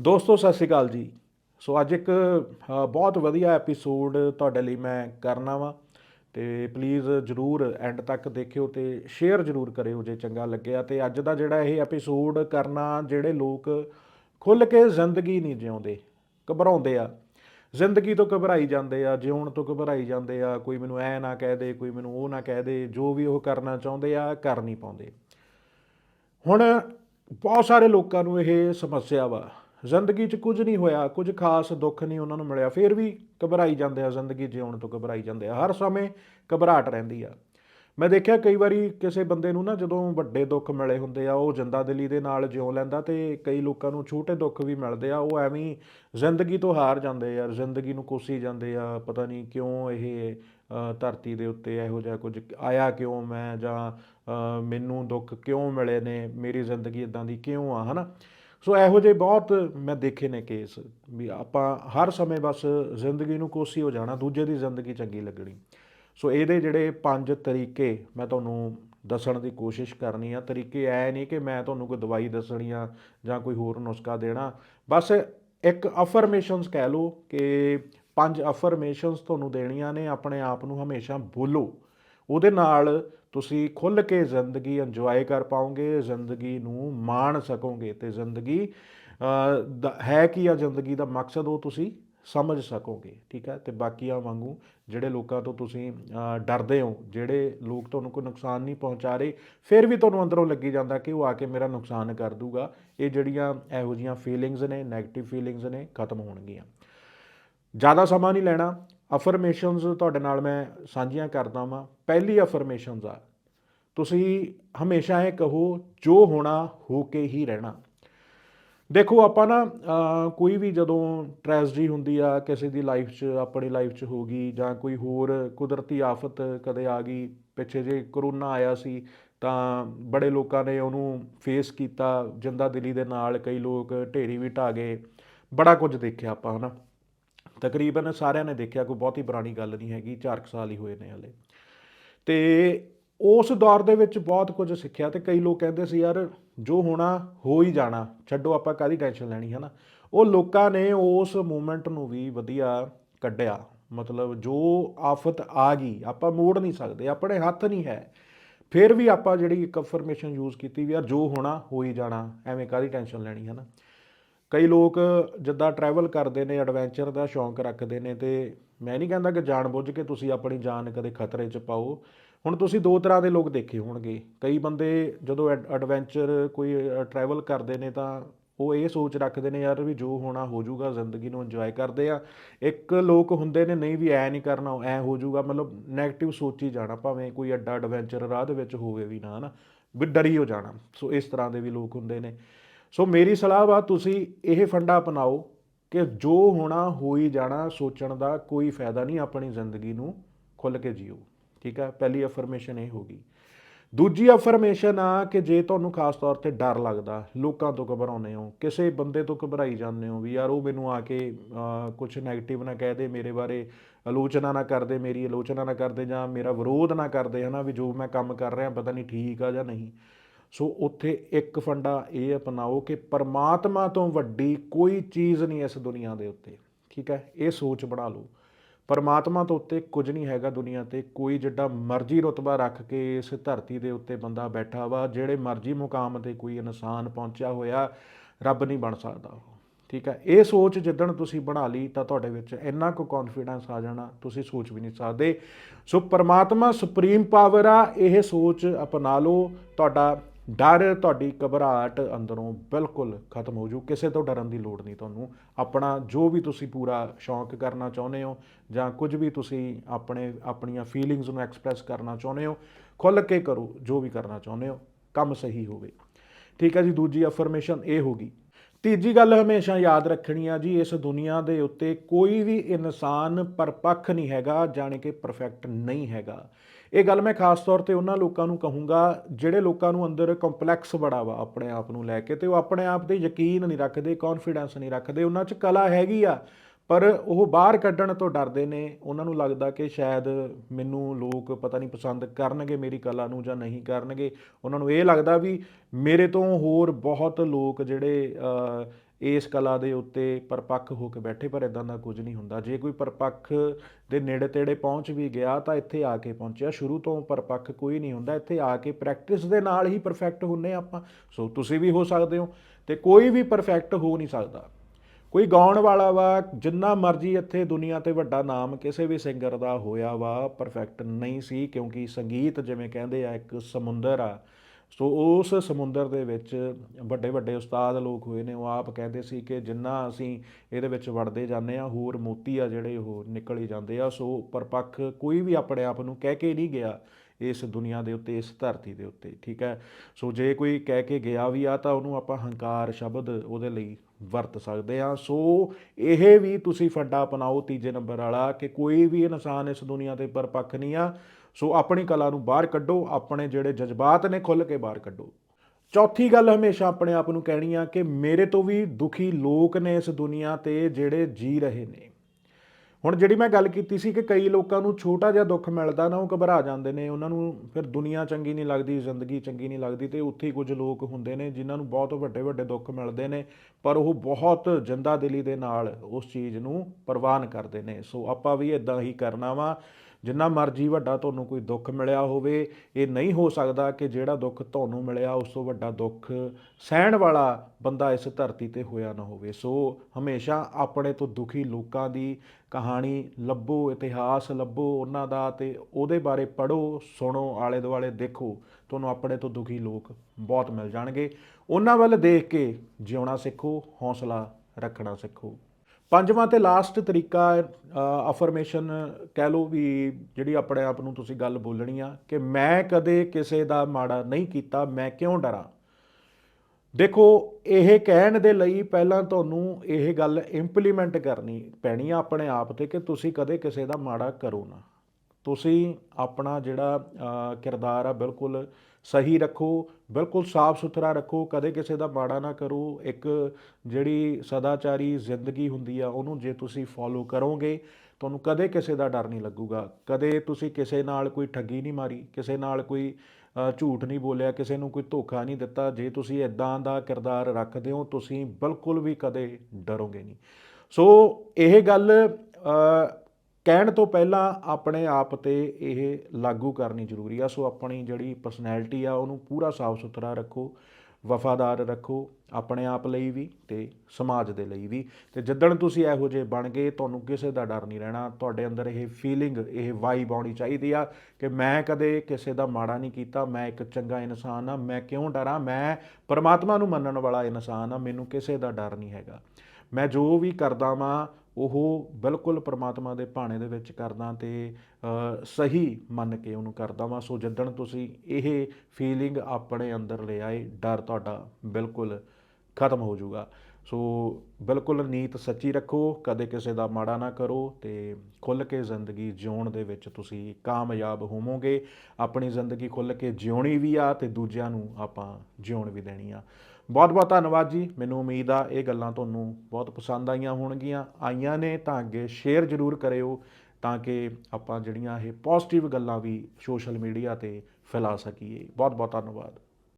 ਦੋਸਤੋ, ਸਤਿ ਸ਼੍ਰੀ ਅਕਾਲ ਜੀ। ਸੋ, ਅੱਜ ਇੱਕ ਬਹੁਤ ਵਧੀਆ ਐਪੀਸੋਡ ਤੁਹਾਡੇ ਲਈ ਮੈਂ ਕਰਨਾ ਵਾ ਤੇ ਪਲੀਜ਼ ਜਰੂਰ ਐਂਡ ਤੱਕ ਦੇਖਿਓ ਤੇ ਸ਼ੇਅਰ ਜਰੂਰ ਕਰਿਓ ਜੇ ਚੰਗਾ ਲੱਗਿਆ। ਤੇ ਅੱਜ ਦਾ ਜਿਹੜਾ ਇਹ ਐਪੀਸੋਡ ਕਰਨਾ, ਜਿਹੜੇ ਲੋਕ ਖੁੱਲ ਕੇ ਜ਼ਿੰਦਗੀ ਨਹੀਂ ਜਿਉਂਦੇ, ਘਬਰਾਉਂਦੇ ਆ। ਜ਼ਿੰਦਗੀ ਤੋਂ ਘਬਰਾਈ ਜਾਂਦੇ ਆ, ਜਿਉਣ ਤੋਂ ਘਬਰਾਈ ਜਾਂਦੇ ਆ। ਕੋਈ ਮੈਨੂੰ ਐ ਨਾ ਕਹਿ ਦੇ, ਕੋਈ ਮੈਨੂੰ ਉਹ ਨਾ ਕਹਿ ਦੇ, ਜੋ ਵੀ ਉਹ ਕਰਨਾ ਚਾਹੁੰਦੇ ਆ, ਕਰ ਨਹੀਂ ਪਾਉਂਦੇ। ਹੁਣ ਬਹੁਤ ਸਾਰੇ ਲੋਕਾਂ ਨੂੰ ਇਹ ਸਮੱਸਿਆ ਵਾ ਜ਼ਿੰਦਗੀ 'ਚ ਕੁਝ ਨਹੀਂ ਹੋਇਆ, ਕੁਝ ਖਾਸ ਦੁੱਖ ਨਹੀਂ ਉਹਨਾਂ ਨੂੰ ਮਿਲਿਆ, ਫਿਰ ਵੀ ਘਬਰਾਈ ਜਾਂਦੇ ਆ ਜ਼ਿੰਦਗੀ ਜਿਉਣ ਤੋਂ ਘਬਰਾਈ ਜਾਂਦੇ ਆ, ਹਰ ਸਮੇਂ ਘਬਰਾਹਟ ਰਹਿੰਦੀ ਆ। ਮੈਂ ਦੇਖਿਆ ਕਈ ਵਾਰੀ ਕਿਸੇ ਬੰਦੇ ਨੂੰ ਨਾ ਜਦੋਂ ਵੱਡੇ ਦੁੱਖ ਮਿਲੇ ਹੁੰਦੇ ਆ, ਉਹ ਜਿੰਦਾ ਦਿਲੀ ਦੇ ਨਾਲ ਜਿਉ ਲੈਂਦਾ ਤੇ ਕਈ ਲੋਕਾਂ ਨੂੰ ਛੋਟੇ ਦੁੱਖ ਵੀ ਮਿਲਦੇ ਆ, ਉਹ ਐਵੇਂ ਜ਼ਿੰਦਗੀ ਤੋਂ ਹਾਰ ਜਾਂਦੇ ਯਾਰ ਜ਼ਿੰਦਗੀ ਨੂੰ ਕੋਸੀ ਜਾਂਦੇ ਆ, ਪਤਾ ਨਹੀਂ ਕਿਉਂ ਇਹ ਧਰਤੀ ਦੇ ਉੱਤੇ ਇਹੋ ਜਿਹਾ ਕੁਝ ਆਇਆ ਕਿਉਂ ਮੈਂ ਜਾਂ ਮੈਨੂੰ ਦੁੱਖ ਕਿਉਂ ਮਿਲੇ ਨੇ, ਮੇਰੀ ਜ਼ਿੰਦਗੀ ਇਦਾਂ ਦੀ ਕਿਉਂ ਆ, ਹਨਾ? ਸੋ ਇਹੋ ਜਿਹੇ ਬਹੁਤ ਮੈਂ ਦੇਖੇ ਨੇ ਕੇਸ ਵੀ ਆਪਾਂ ਹਰ ਸਮੇਂ ਬਸ ਜ਼ਿੰਦਗੀ ਨੂੰ ਕੋਸੀ ਹੋ ਜਾਣਾ, ਦੂਜੇ ਦੀ ਜ਼ਿੰਦਗੀ ਚੰਗੀ ਲੱਗਣੀ। ਸੋ ਇਹਦੇ ਜਿਹੜੇ ਪੰਜ ਤਰੀਕੇ ਮੈਂ ਤੁਹਾਨੂੰ ਦੱਸਣ ਦੀ ਕੋਸ਼ਿਸ਼ ਕਰਨੀ ਆ। ਤਰੀਕੇ ਐ ਨਹੀਂ ਕਿ ਮੈਂ ਤੁਹਾਨੂੰ ਕੋਈ ਦਵਾਈ ਦੱਸਣੀ ਆ ਜਾਂ ਕੋਈ ਹੋਰ ਨੁਸਖਾ ਦੇਣਾ। ਬਸ ਇੱਕ ਅਫਰਮੇਸ਼ਨਸ ਕਹਿ ਲਓ ਕਿ ਪੰਜ ਅਫਰਮੇਸ਼ਨਸ ਤੁਹਾਨੂੰ ਦੇਣੀਆਂ ਨੇ, ਆਪਣੇ ਆਪ ਨੂੰ ਹਮੇਸ਼ਾ ਬੋਲੋ ਉਹਦੇ ਨਾਲ ਤੁਸੀਂ ਖੁੱਲ੍ਹ ਕੇ ਜ਼ਿੰਦਗੀ ਇੰਜੋਏ ਕਰ ਪਾਓਗੇ, ਜ਼ਿੰਦਗੀ ਨੂੰ ਮਾਣ ਸਕੋਗੇ ਤੇ ਜ਼ਿੰਦਗੀ ਦਾ- ਹੈ ਕੀ ਆ ਜ਼ਿੰਦਗੀ ਦਾ ਮਕਸਦ ਉਹ ਤੁਸੀਂ ਸਮਝ ਸਕੋਗੇ, ਠੀਕ ਹੈ? ਤੇ ਬਾਕੀਆਂ ਵਾਂਗੂ ਜਿਹੜੇ ਲੋਕਾਂ ਤੋਂ ਤੁਸੀਂ ਡਰਦੇ ਹੋ, ਜਿਹੜੇ ਲੋਕ ਤੁਹਾਨੂੰ ਕੋਈ ਨੁਕਸਾਨ ਨਹੀਂ ਪਹੁੰਚਾ ਰਹੇ, ਫਿਰ ਵੀ ਤੁਹਾਨੂੰ ਅੰਦਰੋਂ ਲੱਗੀ ਜਾਂਦਾ ਕਿ ਉਹ ਆ ਕੇ ਮੇਰਾ ਨੁਕਸਾਨ ਕਰ ਦੂਗਾ। ਇਹ ਜਿਹੜੀਆਂ ਇਹੋ ਜੀਆਂ ਫੀਲਿੰਗਸ ਨੇ 네ਗੇਟਿਵ ਫੀਲਿੰਗਸ ਨੇ, ਖਤਮ ਹੋਣਗੀਆਂ। ਜ਼ਿਆਦਾ ਸਮਾਂ ਨਹੀਂ ਲੈਣਾ ਅਫਰਮੇਸ਼ਨਸ ਤੁਹਾਡੇ ਨਾਲ ਮੈਂ ਸਾਂਝੀਆਂ ਕਰਦਾ ਵਾਂ। ਪਹਿਲੀ ਅਫਰਮੇਸ਼ਨਸ ਆ। ਤੁਸੀਂ ਹਮੇਸ਼ਾ ਇਹ ਕਹੋ, ਜੋ ਹੋਣਾ, ਹੋ ਕੇ ਹੀ ਰਹਿਣਾ। ਦੇਖੋ, ਆਪਾਂ ਨਾ ਕੋਈ ਵੀ ਜਦੋਂ ਟ੍ਰੈਜਡੀ ਹੁੰਦੀ ਆ, ਕਿਸੇ ਦੀ ਲਾਈਫ 'ਚ, ਆਪਣੀ ਲਾਈਫ 'ਚ ਹੋ ਗਈ ਜਾਂ ਕੋਈ ਹੋਰ ਕੁਦਰਤੀ ਆਫਤ ਕਦੇ ਆ ਗਈ, ਪਿੱਛੇ ਜੇ ਕਰੋਨਾ ਆਇਆ ਸੀ, ਤਾਂ ਬੜੇ ਲੋਕਾਂ ਨੇ ਉਹਨੂੰ ਫੇਸ ਕੀਤਾ, ਜਿੰਦਾ ਦਿਲੀ ਦੇ ਨਾਲ ਕਈ ਲੋਕ ਢੇਰੀ ਵੀ ਢਾ ਗਏ। ਬੜਾ ਕੁਝ ਦੇਖਿਆ ਆਪਾਂ, ਹਨਾ? ਤਕਰੀਬਨ ਸਾਰਿਆਂ ਨੇ ਦੇਖਿਆ ਕੋਈ ਬਹੁਤੀ ਪੁਰਾਣੀ ਗੱਲ ਨਹੀਂ ਹੈਗੀ 4 ਸਾਲ ਹੀ ਹੋਏ ਨੇ ਹਲੇ। ਤੇ ਉਸ ਦੌਰ ਦੇ ਵਿੱਚ ਬਹੁਤ ਕੁਝ ਸਿੱਖਿਆ ਤੇ ਕਈ ਲੋਕ ਕਹਿੰਦੇ ਸੀ, ਯਾਰ ਜੋ ਹੋਣਾ ਹੋ ਹੀ ਜਾਣਾ, ਛੱਡੋ ਆਪਾਂ ਕਾਦੀ ਟੈਨਸ਼ਨ ਲੈਣੀ ਹੈ ਨਾ ਉਹ ਲੋਕਾਂ ਨੇ ਉਸ ਮੂਮੈਂਟ ਨੂੰ ਵੀ ਵਧੀਆ ਕੱਢਿਆ। ਮਤਲਬ ਜੋ ਆਫਤ ਆ ਗਈ, ਆਪਾਂ ਮੋੜ ਨਹੀਂ ਸਕਦੇ, ਆਪਣੇ ਹੱਥ ਨਹੀਂ ਹੈ। ਫਿਰ ਵੀ ਆਪਾਂ ਜਿਹੜੀ ਇੱਕ ਅਫਰਮੇਸ਼ਨ ਯੂਜ਼ ਕੀਤੀ ਵੀ ਯਾਰ ਜੋ ਹੋਣਾ ਹੋ ਹੀ ਜਾਣਾ, ਐਵੇਂ ਕਾਦੀ ਟੈਨਸ਼ਨ ਲੈਣੀ ਹੈ ਨਾ ਕਈ ਲੋਕ ਜਿੱਦਾਂ ਟਰੈਵਲ ਕਰਦੇ ਨੇ ਐਡਵੈਂਚਰ ਦਾ ਸ਼ੌਂਕ ਰੱਖਦੇ ਨੇ ਤੇ ਮੈਂ ਨਹੀਂ ਕਹਿੰਦਾ ਕਿ ਜਾਣਬੁੱਝ ਕੇ ਤੁਸੀਂ ਆਪਣੀ ਜਾਨ ਕਦੇ ਖਤਰੇ 'ਚ ਪਾਓ। ਹੁਣ ਤੁਸੀਂ ਦੋ ਤਰ੍ਹਾਂ ਦੇ ਲੋਕ ਦੇਖੇ ਹੋਣਗੇ। ਕਈ ਬੰਦੇ ਜਦੋਂ ਐਡਵੈਂਚਰ ਕੋਈ ਟਰੈਵਲ ਕਰਦੇ ਨੇ ਤਾਂ ਉਹ ਇਹ ਸੋਚ ਰੱਖਦੇ ਨੇ, ਯਾਰ ਵੀ ਜੋ ਹੋਣਾ ਹੋ ਜਾਊਗਾ, ਜ਼ਿੰਦਗੀ ਨੂੰ ਇੰਜੋਏ ਕਰਦੇ ਆ। ਇੱਕ ਲੋਕ ਹੁੰਦੇ ਨੇ, ਨਹੀਂ ਵੀ ਐ ਨਹੀਂ ਕਰਨਾ ਐ ਹੋ ਜਾਊਗਾ, ਮਤਲਬ 네ਗੇਟਿਵ ਸੋਚੀ ਜਾਣਾ, ਭਾਵੇਂ ਕੋਈ ਐਡਾ ਐਡਵੈਂਚਰ ਰਾਹ ਦੇ ਵਿੱਚ ਹੋਵੇ ਵੀ ਨਾ, ਹਨਾ, ਵੀ ਡਰੀ ਹੋ ਜਾਣਾ। ਸੋ ਇਸ ਤਰ੍ਹਾਂ ਦੇ ਵੀ ਲੋਕ ਹੁੰਦੇ ਨੇ। ਸੋ ਮੇਰੀ ਸਲਾਹ ਵਾ, ਤੁਸੀਂ ਇਹ ਫੰਡਾ ਅਪਣਾਓ ਕਿ ਜੋ ਹੋਣਾ ਹੋਈ ਜਾਣਾ ਸੋਚਣ ਦਾ ਕੋਈ ਫਾਇਦਾ ਨਹੀਂ ਆਪਣੀ ਜ਼ਿੰਦਗੀ ਨੂੰ ਖੁੱਲ੍ਹ ਕੇ ਜੀਓ। ਠੀਕ ਹੈ? ਪਹਿਲੀ ਅਫਰਮੇਸ਼ਨ ਇਹ ਹੋ ਗਈ। ਦੂਜੀ ਅਫਰਮੇਸ਼ਨ ਆ ਕਿ ਜੇ ਤੁਹਾਨੂੰ ਖਾਸ ਤੌਰ ਤੇ ਡਰ ਲੱਗਦਾ, ਲੋਕਾਂ ਤੋਂ ਘਬਰਾਉਂਦੇ ਹੋ, ਕਿਸੇ ਬੰਦੇ ਤੋਂ ਘਬਰਾਈ ਜਾਂਦੇ ਹੋ ਵੀ ਯਾਰ ਉਹ ਮੈਨੂੰ ਆ ਕੇ ਕੁਝ 네ਗੇਟਿਵ ਨਾ ਕਹਿ ਦੇ ਮੇਰੇ ਬਾਰੇ, ਆਲੋਚਨਾ ਨਾ ਕਰਦੇ ਮੇਰੀ ਆਲੋਚਨਾ ਨਾ ਕਰਦੇ ਜਾਂ ਮੇਰਾ ਵਿਰੋਧ ਨਾ ਕਰਦੇ ਹਨਾ, ਵੀ ਜੋ ਮੈਂ ਕੰਮ ਕਰ ਰਿਹਾ, ਪਤਾ ਨਹੀਂ ਠੀਕ ਆ ਜਾਂ ਨਹੀਂ। ਸੋ ਉੱਥੇ ਇੱਕ ਫੰਡਾ ਇਹ ਅਪਣਾਓ ਕਿ ਪਰਮਾਤਮਾ ਤੋਂ ਵੱਡੀ ਕੋਈ ਚੀਜ਼ ਨਹੀਂ ਇਸ ਦੁਨੀਆ ਦੇ ਉੱਤੇ। ਠੀਕ ਹੈ? ਇਹ ਸੋਚ ਬਣਾ ਲਓ। ਪਰਮਾਤਮਾ ਤੋਂ ਉੱਤੇ ਕੁਝ ਨਹੀਂ ਹੈਗਾ ਦੁਨੀਆ ਤੇ। ਕੋਈ ਜਿੱਡਾ ਮਰਜ਼ੀ ਰੁਤਬਾ ਰੱਖ ਕੇ ਇਸ ਧਰਤੀ ਦੇ ਉੱਤੇ ਬੰਦਾ ਬੈਠਾ ਵਾ, ਜਿਹੜੇ ਮਰਜ਼ੀ ਮੁਕਾਮ ਤੇ ਕੋਈ ਇਨਸਾਨ ਪਹੁੰਚਿਆ ਹੋਇਆ, ਰੱਬ ਨਹੀਂ ਬਣ ਸਕਦਾ। ਉਹ ਠੀਕ ਹੈ? ਇਹ ਸੋਚ ਜਿੱਦਣ ਤੁਸੀਂ ਬਣਾ ਲਈ ਤਾਂ ਤੁਹਾਡੇ ਵਿੱਚ ਇੰਨਾ ਕੁ ਕੌਨਫੀਡੈਂਸ ਆ ਜਾਣਾ, ਤੁਸੀਂ ਸੋਚ ਵੀ ਨਹੀਂ ਸਕਦੇ। ਸੋ ਪਰਮਾਤਮਾ ਸੁਪਰੀਮ ਪਾਵਰ ਆ, ਇਹ ਸੋਚ ਅਪਣਾ ਲਓ। ਤੁਹਾਡਾ ਡਰ ਤੁਹਾਡੀ ਘਬਰਾਹਟ ਅੰਦਰੋਂ ਬਿਲਕੁਲ ਖਤਮ ਹੋ ਜੂ। ਕਿਸੇ ਤੋਂ ਡਰਨ ਦੀ ਲੋੜ ਨਹੀਂ ਤੁਹਾਨੂੰ। ਆਪਣਾ ਜੋ ਵੀ ਤੁਸੀਂ ਪੂਰਾ ਸ਼ੌਂਕ ਕਰਨਾ ਚਾਹੁੰਦੇ ਹੋ ਜਾਂ ਕੁਝ ਵੀ ਤੁਸੀਂ ਆਪਣੇ, ਆਪਣੀਆਂ ਫੀਲਿੰਗਸ ਨੂੰ ਐਕਸਪ੍ਰੈਸ ਕਰਨਾ ਚਾਹੁੰਦੇ ਹੋ ਖੁੱਲ੍ਹ ਕੇ ਕਰੋ ਜੋ ਵੀ ਕਰਨਾ ਚਾਹੁੰਦੇ ਹੋ। ਕੰਮ ਸਹੀ ਹੋਵੇ। ਠੀਕ ਹੈ ਜੀ, ਦੂਜੀ ਅਫਰਮੇਸ਼ਨ ਇਹ ਹੋਗੀ ਤੀਜੀ ਗੱਲ ਹਮੇਸ਼ਾ ਯਾਦ ਰੱਖਣੀ ਆ ਜੀ, ਇਸ ਦੁਨੀਆ ਦੇ ਉੱਤੇ ਕੋਈ ਵੀ ਇਨਸਾਨ ਪਰਪੱਖ ਨਹੀਂ ਹੈਗਾ, ਜਾਣੀ ਕਿ ਪਰਫੈਕਟ ਨਹੀਂ ਹੈਗਾ। ਇਹ ਗੱਲ ਮੈਂ ਖਾਸ ਤੌਰ ਤੇ ਉਹਨਾਂ ਲੋਕਾਂ ਨੂੰ ਕਹੂੰਗਾ, ਜਿਹੜੇ ਲੋਕਾਂ ਨੂੰ ਅੰਦਰ ਕੰਪਲੈਕਸ ਬੜਾ ਵਾ ਆਪਣੇ ਆਪ ਨੂੰ ਲੈ ਕੇ, ਤੇ ਉਹ ਆਪਣੇ ਆਪ ਤੇ ਯਕੀਨ ਨਹੀਂ ਰੱਖਦੇ ਕੌਨਫੀਡੈਂਸ ਨਹੀਂ ਰੱਖਦੇ, ਉਹਨਾਂ 'ਚ ਕਲਾ ਹੈਗੀ ਆ। ਪਰ ਉਹ ਬਾਹਰ ਕੱਢਣ ਤੋਂ ਡਰਦੇ ਨੇ। ਉਹਨਾਂ ਨੂੰ ਲੱਗਦਾ ਕਿ ਸ਼ਾਇਦ ਮੈਨੂੰ ਲੋਕ ਪਤਾ ਨਹੀਂ ਪਸੰਦ ਕਰਨਗੇ ਮੇਰੀ ਕਲਾ ਨੂੰ ਜਾਂ ਨਹੀਂ ਕਰਨਗੇ। ਉਹਨਾਂ ਨੂੰ ਇਹ ਲੱਗਦਾ ਵੀ ਮੇਰੇ ਤੋਂ ਹੋਰ ਬਹੁਤ ਲੋਕ ਜਿਹੜੇ ਇਸ ਕਲਾ ਦੇ ਉੱਤੇ ਪਰਪੱਖ ਹੋ ਕੇ ਬੈਠੇ, ਪਰ ਇਦਾਂ ਦਾ ਕੁਝ ਨਹੀਂ ਹੁੰਦਾ। ਜੇ ਕੋਈ ਪਰਪੱਖ ਦੇ ਨੇੜੇ ਤੇੜੇ ਪਹੁੰਚ ਵੀ ਗਿਆ ਤਾਂ ਇੱਥੇ ਆ ਕੇ ਪਹੁੰਚਿਆ। ਸ਼ੁਰੂ ਤੋਂ ਪਰਪੱਖ ਕੋਈ ਨਹੀਂ ਹੁੰਦਾ। ਇੱਥੇ ਆ ਕੇ ਪ੍ਰੈਕਟਿਸ ਦੇ ਨਾਲ ਹੀ ਪਰਫੈਕਟ ਹੁੰਨੇ ਆਪਾਂ। ਸੋ ਤੁਸੀਂ ਵੀ ਹੋ ਸਕਦੇ ਹੋ ਤੇ ਕੋਈ ਵੀ ਪਰਫੈਕਟ ਹੋ ਨਹੀਂ ਸਕਦਾ। ਕੋਈ ਗਾਉਣ ਵਾਲਾ ਵਾ, ਜਿੰਨਾ ਮਰਜ਼ੀ ਇੱਥੇ ਦੁਨੀਆ ਤੇ ਵੱਡਾ ਨਾਮ ਕਿਸੇ ਵੀ ਸਿੰਗਰ ਦਾ ਹੋਇਆ ਵਾ ਪਰਫੈਕਟ ਨਹੀਂ ਸੀ, ਕਿਉਂਕਿ ਸੰਗੀਤ ਜਿਵੇਂ ਕਹਿੰਦੇ ਆ, ਇੱਕ ਸਮੁੰਦਰ ਆ। ਸੋ ਉਸ ਸਮੁੰਦਰ ਦੇ ਵਿੱਚ ਵੱਡੇ ਵੱਡੇ ਉਸਤਾਦ ਲੋਕ ਹੋਏ ਨੇ, ਉਹ ਆਪ ਕਹਿੰਦੇ ਸੀ ਕਿ ਜਿੰਨਾ ਅਸੀਂ ਇਹਦੇ ਵਿੱਚ ਵੜਦੇ ਜਾਂਦੇ ਆ, ਹੋਰ ਮੋਤੀ ਆ ਜਿਹੜੇ ਉਹ ਨਿਕਲ ਹੀ ਜਾਂਦੇ ਆ। ਸੋ ਪਰਪੱਖ ਕੋਈ ਵੀ ਆਪਣੇ ਆਪ ਨੂੰ ਕਹਿ ਕੇ ਨਹੀਂ ਗਿਆ ਇਸ ਦੁਨੀਆ ਦੇ ਉੱਤੇ, ਇਸ ਧਰਤੀ ਦੇ ਉੱਤੇ, ਠੀਕ ਹੈ? ਸੋ ਜੇ ਕੋਈ ਕਹਿ ਕੇ ਗਿਆ ਵੀ ਆ, ਤਾਂ ਉਹਨੂੰ ਆਪਾਂ ਹੰਕਾਰ ਸ਼ਬਦ ਉਹਦੇ ਲਈ ਵਰਤ ਸਕਦੇ ਆ ਸੋ ਇਹ ਵੀ ਤੁਸੀਂ ਫੱਡਾ ਅਪਣਾਓ ਤੀਜੇ ਨੰਬਰ ਵਾਲਾ ਕਿ ਕੋਈ ਵੀ ਇਨਸਾਨ ਇਸ ਦੁਨੀਆ ਤੇ ਪਰਪੱਖ ਨਹੀਂ ਆ। ਸੋ ਆਪਣੀ ਕਲਾ ਨੂੰ ਬਾਹਰ ਕੱਢੋ, ਆਪਣੇ ਜਿਹੜੇ ਜਜ਼ਬਾਤ ਨੇ ਖੁੱਲ ਕੇ ਬਾਹਰ ਕੱਢੋ। ਚੌਥੀ ਗੱਲ ਹਮੇਸ਼ਾ ਆਪਣੇ ਆਪ ਨੂੰ ਕਹਿਣੀ ਆ ਕਿ ਮੇਰੇ ਤੋਂ ਵੀ ਦੁਖੀ ਲੋਕ ਨੇ ਇਸ ਦੁਨੀਆ ਤੇ ਜਿਹੜੇ ਜੀ ਰਹੇ ਨੇ। ਹੁਣ ਜਿਹੜੀ ਮੈਂ ਗੱਲ ਕੀਤੀ ਸੀ ਕਿ ਕਈ ਲੋਕਾਂ ਨੂੰ ਛੋਟਾ ਜਿਹਾ ਦੁੱਖ ਮਿਲਦਾ ਨਾ, ਉਹ ਘਬਰਾ ਜਾਂਦੇ ਨੇ, ਉਹਨਾਂ ਨੂੰ ਫਿਰ ਦੁਨੀਆ ਚੰਗੀ ਨਹੀਂ ਲੱਗਦੀ, ਜ਼ਿੰਦਗੀ ਚੰਗੀ ਨਹੀਂ ਲੱਗਦੀ ਤੇ ਉੱਥੇ ਹੀ ਕੁਝ ਲੋਕ ਹੁੰਦੇ ਨੇ ਜਿਨ੍ਹਾਂ ਨੂੰ ਬਹੁਤ ਵੱਡੇ ਵੱਡੇ ਦੁੱਖ ਮਿਲਦੇ ਨੇ, ਪਰ ਉਹ ਬਹੁਤ ਜਿੰਦਾ ਦਿਲੀ ਦੇ ਨਾਲ ਉਸ ਚੀਜ਼ ਨੂੰ ਪ੍ਰਵਾਨ ਕਰਦੇ ਨੇ। ਸੋ ਆਪਾਂ ਵੀ ਇਦਾਂ ਹੀ ਕਰਨਾ ਵਾ। ਜਿੰਨਾ ਮਰਜ਼ੀ ਵੱਡਾ ਤੁਹਾਨੂੰ ਕੋਈ ਦੁੱਖ ਮਿਲਿਆ ਹੋਵੇ, ਇਹ ਨਹੀਂ ਹੋ ਸਕਦਾ ਕਿ ਜਿਹੜਾ ਦੁੱਖ ਤੁਹਾਨੂੰ ਮਿਲਿਆ, ਉਸ ਤੋਂ ਵੱਡਾ ਦੁੱਖ ਸਹਿਣ ਵਾਲਾ ਬੰਦਾ ਇਸ ਧਰਤੀ ਤੇ ਹੋਇਆ ਨਾ ਹੋਵੇ। ਸੋ ਹਮੇਸ਼ਾ ਆਪਣੇ ਤੋਂ ਦੁਖੀ ਲੋਕਾਂ ਦੀ ਕਹਾਣੀ ਲੱਭੋ, ਇਤਿਹਾਸ ਲੱਭੋ ਉਹਨਾਂ ਦਾ ਤੇ ਉਹਦੇ ਬਾਰੇ ਪੜ੍ਹੋ, ਸੁਣੋ ਆਲੇ ਦੁਆਲੇ ਦੇਖੋ, ਤੁਹਾਨੂੰ ਆਪਣੇ ਤੋਂ ਦੁਖੀ ਲੋਕ ਬਹੁਤ ਮਿਲ ਜਾਣਗੇ। ਉਹਨਾਂ ਵੱਲ ਦੇਖ ਕੇ ਜਿਉਣਾ ਸਿੱਖੋ, ਹੌਸਲਾ ਰੱਖਣਾ ਸਿੱਖੋ। ਪੰਜਵਾਂ ਤੇ ਲਾਸਟ ਤਰੀਕਾ ਅਫਰਮੇਸ਼ਨ ਕਹਿ ਲਓ ਵੀ ਜਿਹੜੀ ਆਪਣੇ ਆਪ ਨੂੰ ਤੁਸੀਂ ਗੱਲ ਬੋਲਣੀ ਆ ਕਿ ਮੈਂ ਕਦੇ ਕਿਸੇ ਦਾ ਮਾੜਾ ਨਹੀਂ ਕੀਤਾ, ਮੈਂ ਕਿਉਂ ਡਰਾਂ? ਦੇਖੋ, ਇਹ ਕਹਿਣ ਦੇ ਲਈ ਪਹਿਲਾਂ ਤੁਹਾਨੂੰ ਇਹ ਗੱਲ ਇੰਪਲੀਮੈਂਟ ਕਰਨੀ ਪੈਣੀ ਆ ਆਪਣੇ ਆਪ ਤੇ ਕਿ ਤੁਸੀਂ ਕਦੇ ਕਿਸੇ ਦਾ ਮਾੜਾ ਕਰੋ ਨਾ। ਤੁਸੀਂ ਆਪਣਾ ਜਿਹੜਾ ਕਿਰਦਾਰ ਆ ਬਿਲਕੁਲ ਸਹੀ ਰੱਖੋ, ਬਿਲਕੁਲ ਸਾਫ਼ ਸੁਥਰਾ ਰੱਖੋ, ਕਦੇ ਕਿਸੇ ਦਾ ਮਾੜਾ ਨਾ ਕਰੋ। ਇੱਕ ਜਿਹੜੀ ਸਦਾਚਾਰੀ ਜ਼ਿੰਦਗੀ ਹੁੰਦੀ ਆ, ਉਹਨੂੰ ਜੇ ਤੁਸੀਂ ਫੋਲੋ ਕਰੋਗੇ, ਤੁਹਾਨੂੰ ਕਦੇ ਕਿਸੇ ਦਾ ਡਰ ਨਹੀਂ ਲੱਗੂਗਾ। ਕਦੇ ਤੁਸੀਂ ਕਿਸੇ ਨਾਲ ਕੋਈ ਠੱਗੀ ਨਹੀਂ ਮਾਰੀ, ਕਿਸੇ ਨਾਲ ਕੋਈ ਝੂਠ ਨਹੀਂ ਬੋਲਿਆ, ਕਿਸੇ ਨੂੰ ਕੋਈ ਧੋਖਾ ਨਹੀਂ ਦਿੱਤਾ। ਜੇ ਤੁਸੀਂ ਇਦਾਂ ਦਾ ਕਿਰਦਾਰ ਰੱਖਦੇ ਹੋ, ਤੁਸੀਂ ਬਿਲਕੁਲ ਵੀ ਕਦੇ ਡਰੋਗੇ ਨਹੀਂ। ਸੋ ਇਹ ਗੱਲ ਕਹਿਣ ਤੋਂ ਪਹਿਲਾਂ ਆਪਣੇ ਆਪ ਤੇ ਇਹ ਲਾਗੂ ਕਰਨੀ ਜ਼ਰੂਰੀ ਆ। ਸੋ ਆਪਣੀ ਜਿਹੜੀ ਪਰਸਨੈਲਿਟੀ ਆ, ਉਹਨੂੰ ਪੂਰਾ ਸਾਫ਼ ਸੁਥਰਾ ਰੱਖੋ, ਵਫਾਦਾਰ ਰੱਖੋ ਆਪਣੇ ਆਪ ਲਈ ਵੀ ਤੇ ਸਮਾਜ ਦੇ ਲਈ ਵੀ। ਤੇ ਜਿੱਦਣ ਤੁਸੀਂ ਇਹੋ ਜਿਹੇ ਬਣ ਗਏ, ਤੁਹਾਨੂੰ ਕਿਸੇ ਦਾ ਡਰ ਨਹੀਂ ਰਹਿਣਾ। ਤੁਹਾਡੇ ਅੰਦਰ ਇਹ ਫੀਲਿੰਗ ਇਹ ਵਾਈਬ ਆਉਣੀ ਚਾਹੀਦੀ ਆ ਕਿ ਮੈਂ ਕਦੇ ਕਿਸੇ ਦਾ ਮਾੜਾ ਨਹੀਂ ਕੀਤਾ, ਮੈਂ ਇੱਕ ਚੰਗਾ ਇਨਸਾਨ ਆ, ਮੈਂ ਕਿਉਂ ਡਰਾਂ? ਮੈਂ ਪਰਮਾਤਮਾ ਨੂੰ ਮੰਨਣ ਵਾਲਾ ਇਨਸਾਨ ਆ, ਮੈਨੂੰ ਕਿਸੇ ਦਾ ਡਰ ਨਹੀਂ ਹੈਗਾ। ਮੈਂ ਜੋ ਵੀ ਕਰਦਾ ਵਾਂ ਉਹ ਬਿਲਕੁਲ ਪ੍ਰਮਾਤਮਾ ਦੇ ਭਾਣੇ ਦੇ ਵਿੱਚ ਕਰਦਾ ਤੇ ਸਹੀ ਮੰਨ ਕੇ ਉਹਨੂੰ ਕਰਦਾ ਵਾਂ। ਸੋ ਜਿੱਦਣ ਤੁਸੀਂ ਇਹ ਫੀਲਿੰਗ ਆਪਣੇ ਅੰਦਰ ਲੈ ਆਏ, ਡਰ ਤੁਹਾਡਾ ਬਿਲਕੁਲ ਖਤਮ ਹੋ ਜਾਊਗਾ। ਸੋ ਬਿਲਕੁਲ ਨੀਤ ਸੱਚੀ ਰੱਖੋ, ਕਦੇ ਕਿਸੇ ਦਾ ਮਾੜਾ ਨਾ ਕਰੋ ਤੇ ਖੁੱਲ ਕੇ ਜ਼ਿੰਦਗੀ ਜਿਉਣ ਦੇ ਵਿੱਚ ਤੁਸੀਂ ਕਾਮਯਾਬ ਹੋਵੋਗੇ। ਆਪਣੀ ਜ਼ਿੰਦਗੀ ਖੁੱਲ ਕੇ ਜਿਉਣੀ ਵੀ ਆ ਤੇ ਦੂਜਿਆਂ ਨੂੰ ਆਪਾਂ ਜਿਉਣ ਵੀ ਦੇਣੀ ਆ। ਬਹੁਤ ਬਹੁਤ ਧੰਨਵਾਦ ਜੀ। ਮੈਨੂੰ ਉਮੀਦ ਆ ਇਹ ਗੱਲਾਂ ਤੁਹਾਨੂੰ ਬਹੁਤ ਪਸੰਦ ਆਈਆਂ ਹੋਣਗੀਆਂ। ਆਈਆਂ ਨੇ ਤਾਂ ਅੱਗੇ ਸ਼ੇਅਰ ਜ਼ਰੂਰ ਕਰਿਓ ਤਾਂ ਕਿ ਆਪਾਂ ਜਿਹੜੀਆਂ ਇਹ ਪੋਜ਼ਿਟਿਵ ਗੱਲਾਂ ਵੀ ਸੋਸ਼ਲ ਮੀਡੀਆ ਤੇ ਫੈਲਾ ਸਕੀਏ। ਬਹੁਤ ਬਹੁਤ ਧੰਨਵਾਦ।